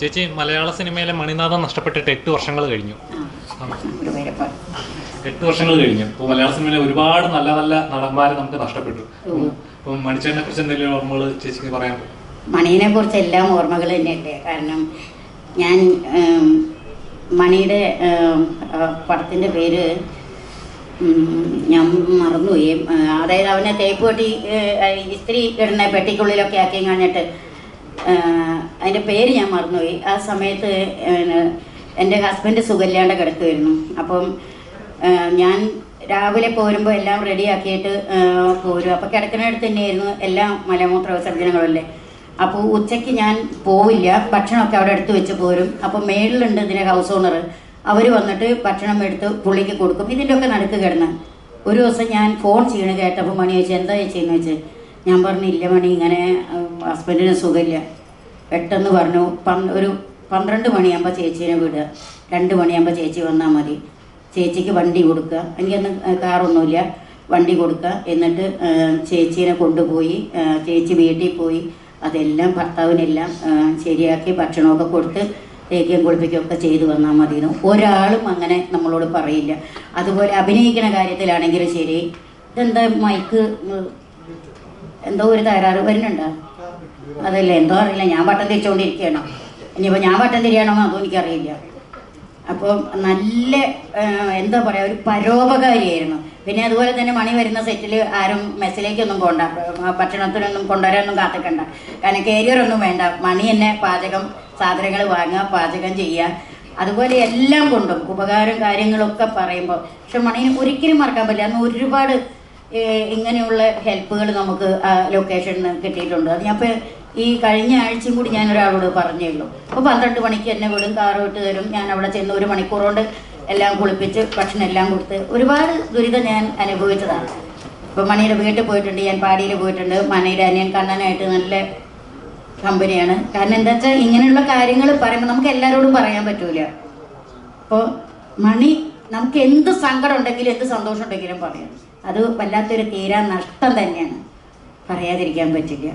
ചേച്ചി മലയാള സിനിമയിലെ മണിനാഥം നഷ്ടപ്പെട്ടിട്ട് എട്ട് വർഷങ്ങൾ കഴിഞ്ഞു. എട്ട് വർഷങ്ങൾ കഴിഞ്ഞു. ഇപ്പോൾ മലയാള സിനിമയിലെ ഒരുപാട് നല്ല നല്ല നടന്മാരെ നമുക്ക് നഷ്ടപ്പെട്ടു. ഇപ്പം മണിച്ചേട്ടനെ കുറിച്ച് എന്തെങ്കിലും ഓർമ്മകൾ ചേച്ചിക്ക് പറയാൻ മണിനെ കുറിച്ച് എല്ലാം ഓർമ്മകൾ തന്നെയുണ്ട് കാരണം ഞാൻ മണിയുടെ പടത്തിന്റെ പേര് ഞാൻ മറന്നുപോയി. അതായത് അവനെ തേപ്പ് പെട്ടി ഇസ്ത്രി ഇടുന്ന പെട്ടിക്കുള്ളിലൊക്കെ ആക്കി കഴിഞ്ഞിട്ട് അതിന്റെ പേര് ഞാൻ മറന്നുപോയി. ആ സമയത്ത് എന്റെ ഹസ്ബൻഡ് സുഖമില്ലാണ്ട് കിടക്കുമായിരുന്നു അപ്പം ഞാൻ രാവിലെ പോരുമ്പോൾ എല്ലാം റെഡിയാക്കിയിട്ട് പോരും അപ്പോൾ കിടക്കുന്നിടത്ത് തന്നെയായിരുന്നു എല്ലാ മലമൂത്ര വിസർജനങ്ങളല്ലേ. അപ്പോൾ ഉച്ചയ്ക്ക് ഞാൻ പോവില്ല. ഭക്ഷണമൊക്കെ അവിടെ എടുത്ത് വെച്ച് പോരും. അപ്പോൾ മേളിലുണ്ട് ഇതിന്റെ ഹൗസ് ഓണർ അവർ വന്നിട്ട് ഭക്ഷണം എടുത്ത് പുള്ളിക്ക് കൊടുക്കും. ഇതിന്റെയൊക്കെ നടുക്ക് കിടന്ന്. ഒരു ദിവസം ഞാൻ ഫോൺ ചെയ്യണ കേട്ടപ്പോൾ മണി ചോദിച്ചു എന്താ ചെയ്യുന്നത് വെച്ച് ഞാൻ പറഞ്ഞു ഇല്ല മണി ഇങ്ങനെ ഹസ്ബൻഡിന് സുഖമില്ല. പെട്ടെന്ന് പറഞ്ഞു ഒരു പന്ത്രണ്ട് മണിയാകുമ്പോൾ ചേച്ചീനെ വിടുക. രണ്ട് മണിയാകുമ്പോൾ ചേച്ചി വന്നാൽ മതി. ചേച്ചിക്ക് വണ്ടി കൊടുക്കുക. എനിക്കന്ന് കാറൊന്നുമില്ല. വണ്ടി കൊടുക്കുക. എന്നിട്ട് ചേച്ചീനെ കൊണ്ടുപോയി ചേച്ചി വീട്ടിൽ പോയി. അതെല്ലാം ഭർത്താവിനെല്ലാം ശരിയാക്കി ഭക്ഷണമൊക്കെ കൊടുത്ത് തേക്കുകയും കുളിപ്പിക്കുകയൊക്കെ ചെയ്തു വന്നാൽ മതിയെന്ന്. ഒരാളും അങ്ങനെ നമ്മളോട് പറയില്ല. അതുപോലെ അഭിനയിക്കുന്ന കാര്യത്തിലാണെങ്കിലും ശരി. ഇതെന്താ മൈക്ക്? എന്തോ ഒരു തകരാറ് വരുന്നുണ്ടോ. അതല്ല? എന്തോ അറിയില്ല. ഞാൻ വട്ടം തിരിച്ചുകൊണ്ടിരിക്കുകയാണ് ഇനിയിപ്പോൾ ഞാൻ വട്ടം തിരിയണോ അതും എനിക്കറിയില്ല. അപ്പോൾ നല്ല എന്താ പറയുക ഒരു പരോപകാരിയായിരുന്നു. പിന്നെ അതുപോലെ തന്നെ മണി വരുന്ന സെറ്റിൽ ആരും മെസ്സിലേക്കൊന്നും പോകണ്ട ഭക്ഷണത്തിനൊന്നും കൊണ്ടുവരാനൊന്നും കാത്തിക്കണ്ട. കാരണം കാരിയറൊന്നും വേണ്ട. മണി തന്നെ പാചകം സാധനങ്ങൾ വാങ്ങുക പാചകം ചെയ്യുക. അതുപോലെ എല്ലാം കൊണ്ടും ഉപകാരം കാര്യങ്ങളൊക്കെ പറയുമ്പോൾ പക്ഷെ മണിയെ ഒരിക്കലും മറക്കാൻ പറ്റില്ല. അന്ന് ഒരുപാട് ഇങ്ങനെയുള്ള ഹെൽപ്പുകൾ നമുക്ക് ലൊക്കേഷനിൽ നിന്ന് കിട്ടിയിട്ടുണ്ട്. അത് ഞാൻ ഈ കഴിഞ്ഞ ആഴ്ചയും കൂടി ഞാൻ ഒരാളോട് പറഞ്ഞേ ഉള്ളൂ അപ്പോൾ പന്ത്രണ്ട് മണിക്ക് എന്നെ വിടും കാറ് വിട്ട് തരും. ഞാൻ അവിടെ ചെന്ന് ഒരു മണിക്കൂർ എല്ലാം കുളിപ്പിച്ച് ഭക്ഷണം എല്ലാം കൊടുത്ത് ഒരുപാട് ദുരിതം ഞാൻ അനുഭവിച്ചതാണ്. ഇപ്പോൾ മണിയുടെ വീട്ടിൽ പോയിട്ടുണ്ട് ഞാൻ പാടിയിൽ പോയിട്ടുണ്ട്. മണിയുടെ അനിയൻ കണ്ണനായിട്ട് നല്ല കമ്പനിയാണ്. കാരണം എന്താ വെച്ചാൽ ഇങ്ങനെയുള്ള കാര്യങ്ങൾ പറയുമ്പോൾ നമുക്ക് എല്ലാവരോടും പറയാൻ പറ്റൂല. അപ്പോൾ മണി നമുക്ക് എന്ത് സങ്കടം ഉണ്ടെങ്കിലും എന്ത് സന്തോഷം ഉണ്ടെങ്കിലും പറയാം. അത് വല്ലാത്തൊരു തീരാ നഷ്ടം തന്നെയാണ്. പറയാതിരിക്കാൻ പറ്റില്ല.